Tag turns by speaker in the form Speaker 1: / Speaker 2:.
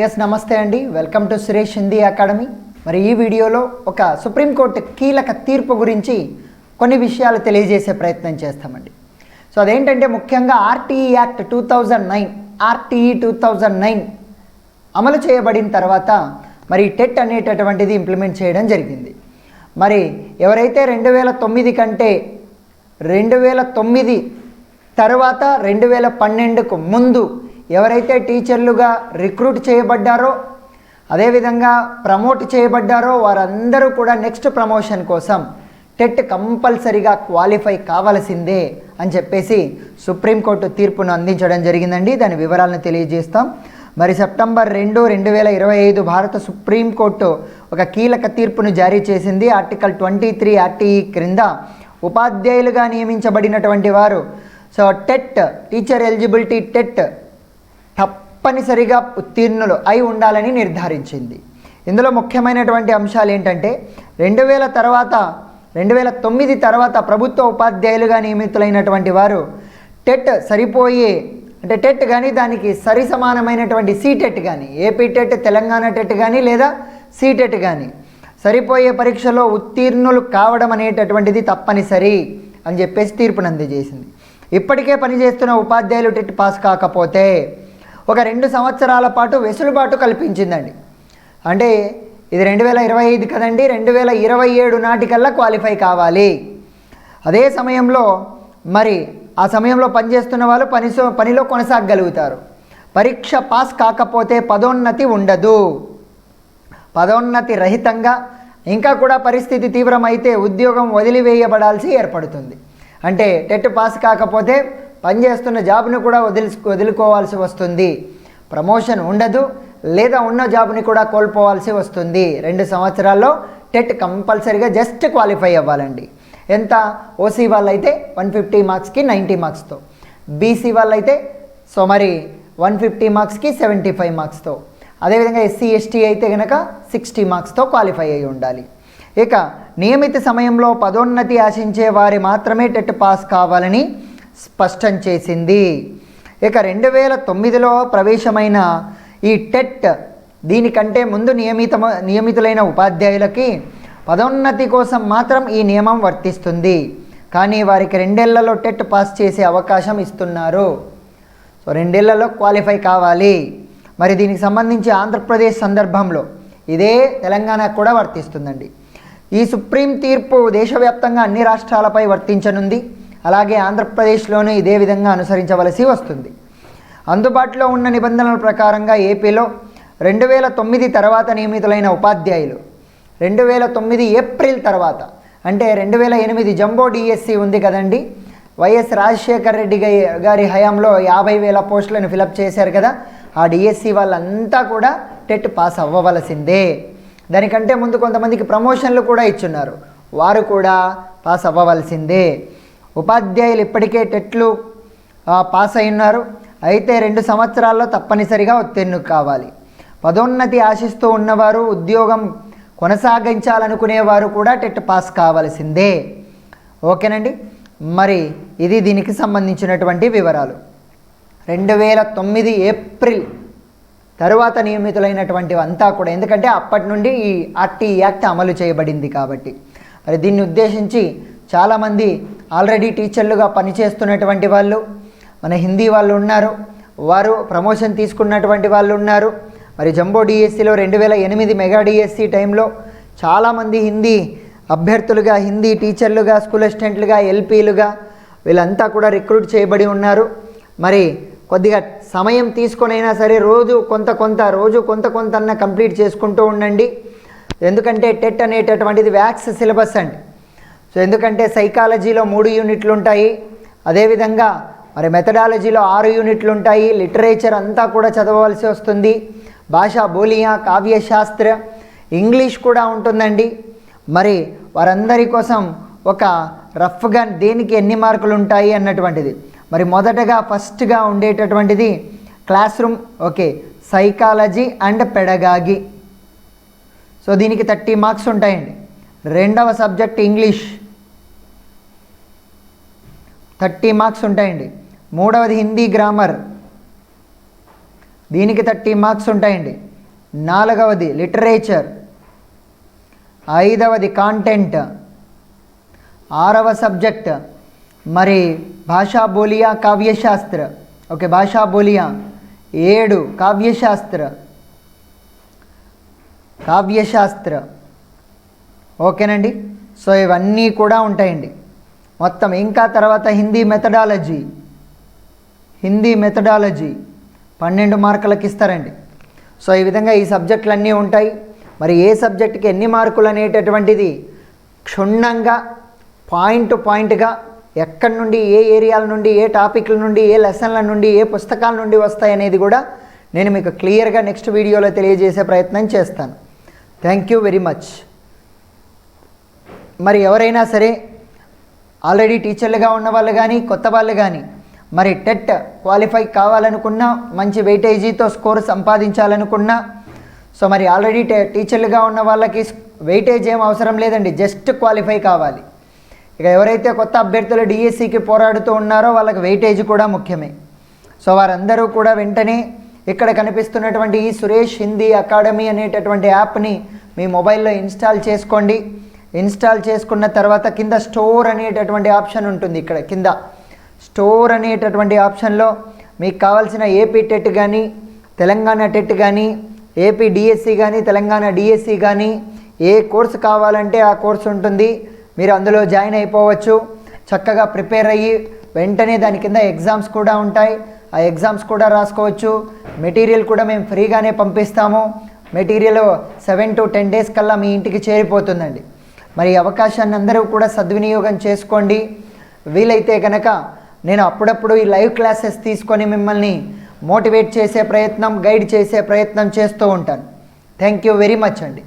Speaker 1: Yes నమస్తే అండి. Welcome to Suresh Hindi academy మరి ఈ వీడియోలో ఒక సుప్రీంకోర్టు కీలక తీర్పు గురించి కొన్ని విషయాలు తెలియజేసే ప్రయత్నం చేస్తామండి. సో అదేంటంటే ముఖ్యంగా RTE act two thousand nine RTE two thousand nine అమలు చేయబడిన తర్వాత మరి టెట్ అనేటటువంటిది ఇంప్లిమెంట్ చేయడం జరిగింది. మరి ఎవరైతే రెండు వేల తొమ్మిది కంటే రెండు వేల తొమ్మిది తర్వాత రెండు వేల పన్నెండుకు ముందు ఎవరైతే టీచర్లుగా రిక్రూట్ చేయబడ్డారో అదేవిధంగా ప్రమోట్ చేయబడ్డారో వారందరూ కూడా నెక్స్ట్ ప్రమోషన్ కోసం టెట్ కంపల్సరీగా క్వాలిఫై కావాల్సిందే అని చెప్పేసి సుప్రీంకోర్టు తీర్పును అందించడం జరిగిందండి. దాని వివరాలను తెలియజేస్తాం. మరి సెప్టెంబర్ రెండు రెండు వేల ఇరవై ఐదు భారత సుప్రీంకోర్టు ఒక కీలక తీర్పును జారీ చేసింది. ఆర్టికల్ ట్వంటీ త్రీ ఆర్టీఈ క్రింద ఉపాధ్యాయులుగా నియమించబడినటువంటి వారు. So TET teacher eligibility TET తప్పనిసరిగా ఉత్తీర్ణులు అయి ఉండాలని నిర్ధారించింది. ఇందులో ముఖ్యమైనటువంటి అంశాలు ఏంటంటే రెండు వేల తర్వాత రెండు వేల తొమ్మిది తర్వాత ప్రభుత్వ ఉపాధ్యాయులుగా నియమితులైనటువంటి వారు టెట్ సరిపోయే అంటే టెట్ కానీ దానికి సరి సమానమైనటువంటి సీటెట్ కానీ ఏపీ టెట్ తెలంగాణ టెట్ కానీ లేదా సీటెట్ కానీ సరిపోయే పరీక్షలో ఉత్తీర్ణులు కావడం అనేటటువంటిది తప్పనిసరి అని చెప్పేసి తీర్పును అందజేసింది ఇప్పటికే పనిచేస్తున్న ఉపాధ్యాయులు టెట్ పాస్ కాకపోతే ఒక రెండు సంవత్సరాల పాటు వెసులుబాటు కల్పించిందండి. అంటే ఇది రెండు వేల ఇరవై ఐదు కదండి రెండు వేల ఇరవై ఏడు నాటికల్లా క్వాలిఫై కావాలి. అదే సమయంలో మరి ఆ సమయంలో పనిచేస్తున్న వాళ్ళు పని పనిలో కొనసాగగలుగుతారు. పరీక్ష పాస్ కాకపోతే పదోన్నతి ఉండదు. పదోన్నతి రహితంగా ఇంకా కూడా పరిస్థితి తీవ్రమైతే ఉద్యోగం వదిలివేయబడాల్సి ఏర్పడుతుంది. అంటే టెట్ పాస్ కాకపోతే పనిచేస్తున్న జాబ్ను కూడా వదిలి వదులుకోవాల్సి వస్తుంది. ప్రమోషన్ ఉండదు లేదా ఉన్న జాబ్ని కూడా కోల్పోవాల్సి వస్తుంది. రెండు సంవత్సరాల్లో టెట్ కంపల్సరీగా జస్ట్ క్వాలిఫై అవ్వాలండి. ఎంత? ఓసీ వాళ్ళైతే వన్ ఫిఫ్టీ మార్క్స్కి నైంటీ మార్క్స్తో. బీసీ వాళ్ళైతే సో మరి వన్ ఫిఫ్టీ మార్క్స్కి సెవెంటీ ఫైవ్ మార్క్స్తో. అదేవిధంగా ఎస్సీ ఎస్టీ అయితే కనుక సిక్స్టీ మార్క్స్తో క్వాలిఫై అయి ఉండాలి. ఇక నియమిత సమయంలో పదోన్నతి ఆశించే వారి మాత్రమే టెట్ పాస్ కావాలని స్పష్టం చేసింది. ఇక రెండు వేల తొమ్మిదిలో ప్రవేశమైన ఈ టెట్ దీనికంటే ముందు నియమిత నియమితులైన ఉపాధ్యాయులకి పదోన్నతి కోసం మాత్రం ఈ నియమం వర్తిస్తుంది. కానీ వారికి రెండేళ్ళలో టెట్ పాస్ చేసే అవకాశం ఇస్తున్నారు. సో రెండేళ్ళలో క్వాలిఫై కావాలి. మరి దీనికి సంబంధించి ఆంధ్రప్రదేశ్ సందర్భంలో ఇదే తెలంగాణకు కూడా వర్తిస్తుందండి. ఈ సుప్రీం తీర్పు దేశవ్యాప్తంగా అన్ని రాష్ట్రాలపై వర్తించనుంది. అలాగే ఆంధ్రప్రదేశ్లోనూ ఇదే విధంగా అనుసరించవలసి వస్తుంది. అందుబాటులో ఉన్న నిబంధనల ప్రకారంగా ఏపీలో రెండు వేల తొమ్మిది తర్వాత నియమితులైన ఉపాధ్యాయులు రెండు వేల తొమ్మిది ఏప్రిల్ తర్వాత అంటే రెండు వేల ఎనిమిది జంబో డిఎస్సి ఉంది కదండి వైఎస్ రాజశేఖర్ రెడ్డి గారి హయాంలో యాభై వేల పోస్టులను ఫిలప్ చేశారు కదా ఆ డిఎస్సి వాళ్ళంతా కూడా టెట్ పాస్ అవ్వవలసిందే. దానికంటే ముందు కొంతమందికి ప్రమోషన్లు కూడా ఇచ్చున్నారు వారు కూడా పాస్ అవ్వవలసిందే. ఉపాధ్యాయులు ఇప్పటికే టెట్లు పాస్ అయినారు అయితే రెండు సంవత్సరాల్లో తప్పనిసరిగా ఉత్తీర్ణు కావాలి. పదోన్నతి ఆశిస్తూ ఉన్నవారు ఉద్యోగం కొనసాగించాలనుకునేవారు కూడా టెట్ పాస్ కావాల్సిందే. ఓకేనండి? మరి ఇది దీనికి సంబంధించినటువంటి వివరాలు. రెండు వేల తొమ్మిది ఏప్రిల్ తరువాత నియమితులైనటువంటి అంతా కూడా ఎందుకంటే అప్పటి నుండి ఈ ఆర్టీ యాక్ట్ అమలు చేయబడింది కాబట్టి. మరి దీన్ని ఉద్దేశించి చాలామంది ఆల్రెడీ టీచర్లుగా పనిచేస్తున్నటువంటి వాళ్ళు మన హిందీ వాళ్ళు ఉన్నారు వారు ప్రమోషన్ తీసుకున్నటువంటి వాళ్ళు ఉన్నారు. మరి జంబో డిఎస్సిలో రెండు వేల ఎనిమిది మెగా డిఎస్సి టైంలో చాలామంది హిందీ అభ్యర్థులుగా హిందీ టీచర్లుగా స్కూల్ అసిస్టెంట్లుగా ఎల్పీలుగా వీళ్ళంతా కూడా రిక్రూట్ చేయబడి ఉన్నారు. మరి కొద్దిగా సమయం తీసుకొనైనా సరే రోజు కొంత కొంత రోజు కొంత కొంత అన్న కంప్లీట్ చేసుకుంటూ ఉండండి. ఎందుకంటే టెట్ అనేటటువంటిది వ్యాక్స్ సిలబస్ అండి. సో ఎందుకంటే సైకాలజీలో మూడు యూనిట్లు ఉంటాయి అదేవిధంగా మరి మెథడాలజీలో ఆరు యూనిట్లు ఉంటాయి లిటరేచర్ అంతా కూడా చదవవలసి వస్తుంది. భాషా బోలియా కావ్యశాస్త్ర ఇంగ్లీష్ కూడా ఉంటుందండి. మరి వారందరి కోసం ఒక రఫ్గా దేనికి ఎన్ని మార్కులు ఉంటాయి అన్నటువంటిది. మరి మొదటగా ఫస్ట్గా ఉండేటటువంటిది classroom okay psychology and pedagogy. So దీనికి థర్టీ మార్క్స్ ఉంటాయండి. రెండవ సబ్జెక్ట్ ఇంగ్లీష్. థర్టీ మార్క్స్ ఉంటాయండి. మూడవది హిందీ గ్రామర్. దీనికి థర్టీ మార్క్స్ ఉంటాయండి. నాలుగవది లిటరేచర్. ఐదవది కాంటెంట్. ఆరవ సబ్జెక్ట్. మరి భాషా బోలియా కావ్యశాస్త్ర. ఓకే భాషా బోలియా. ఏడు కావ్యశాస్త్ర. కావ్యశాస్త్ర. ఓకేనండి? సో ఇవన్నీ కూడా ఉంటాయండి. మొత్తం ఇంకా తర్వాత హిందీ మెథడాలజీ హిందీ మెథడాలజీ పన్నెండు మార్కులకు ఇస్తారండి. సో ఈ విధంగా ఈ సబ్జెక్టులు అన్నీ ఉంటాయి. మరి ఏ సబ్జెక్టుకి ఎన్ని మార్కులు అనేటటువంటిది క్షుణ్ణంగా పాయింట్ పాయింట్గా ఎక్కడి నుండి ఏ ఏరియాల నుండి ఏ టాపిక్ల నుండి ఏ లెసన్ల నుండి ఏ పుస్తకాల నుండి వస్తాయి అనేది కూడా నేను మీకు క్లియర్గా నెక్స్ట్ వీడియోలో తెలియజేసే ప్రయత్నం చేస్తాను. థ్యాంక్ యూ వెరీ మచ్ మరి ఎవరైనా సరే ఆల్రెడీ టీచర్లుగా ఉన్న వాళ్ళు కానీ కొత్త వాళ్ళు కానీ మరి టెట్ క్వాలిఫై కావాలనుకున్నా మంచి వెయిటేజీతో స్కోర్ సంపాదించాలనుకున్నా సో మరి ఆల్రెడీ టే టీచర్లుగా ఉన్న వాళ్ళకి వెయిటేజ్ ఏం అవసరం లేదండి జస్ట్ క్వాలిఫై కావాలి. ఇక ఎవరైతే కొత్త అభ్యర్థులు డిఎస్సికి పోరాడుతూ ఉన్నారో వాళ్ళకి వెయిటేజ్ కూడా ముఖ్యమే. సో వారందరూ కూడా వెంటనే ఇక్కడ కనిపిస్తున్నటువంటి ఈ సురేష్ హిందీ అకాడమీ అనేటటువంటి యాప్ని మీ మొబైల్లో ఇన్స్టాల్ చేసుకోండి. ఇన్స్టాల్ చేసుకున్న తర్వాత కింద స్టోర్ అనేటటువంటి ఆప్షన్ ఉంటుంది ఇక్కడ కింద. స్టోర్ అనేటటువంటి ఆప్షన్లో మీకు కావాల్సిన ఏపీ టెట్ కానీ తెలంగాణ టెట్ కానీ ఏపీ డిఎస్సి కానీ తెలంగాణ డిఎస్సి కానీ ఏ కోర్సు కావాలంటే ఆ కోర్సు ఉంటుంది. మీరు అందులో జాయిన్ అయిపోవచ్చు. చక్కగా ప్రిపేర్ అయ్యి వెంటనే దాని కింద ఎగ్జామ్స్ కూడా ఉంటాయి. ఆ ఎగ్జామ్స్ కూడా రాసుకోవచ్చు. మెటీరియల్ కూడా మేము ఫ్రీగానే పంపిస్తాము. Material seven to ten days కల్లా మీ ఇంటికి చేరిపోతుందండి. మరి అవకాశాన్ని అందరూ కూడా సద్వినియోగం చేసుకోండి. వీలైతే కనుక నేను అప్పుడప్పుడు ఈ లైవ్ క్లాసెస్ తీసుకొని మిమ్మల్ని మోటివేట్ చేసే ప్రయత్నం గైడ్ చేసే ప్రయత్నం చేస్తూ ఉంటాను. థ్యాంక్ యూ వెరీ మచ్ అండి.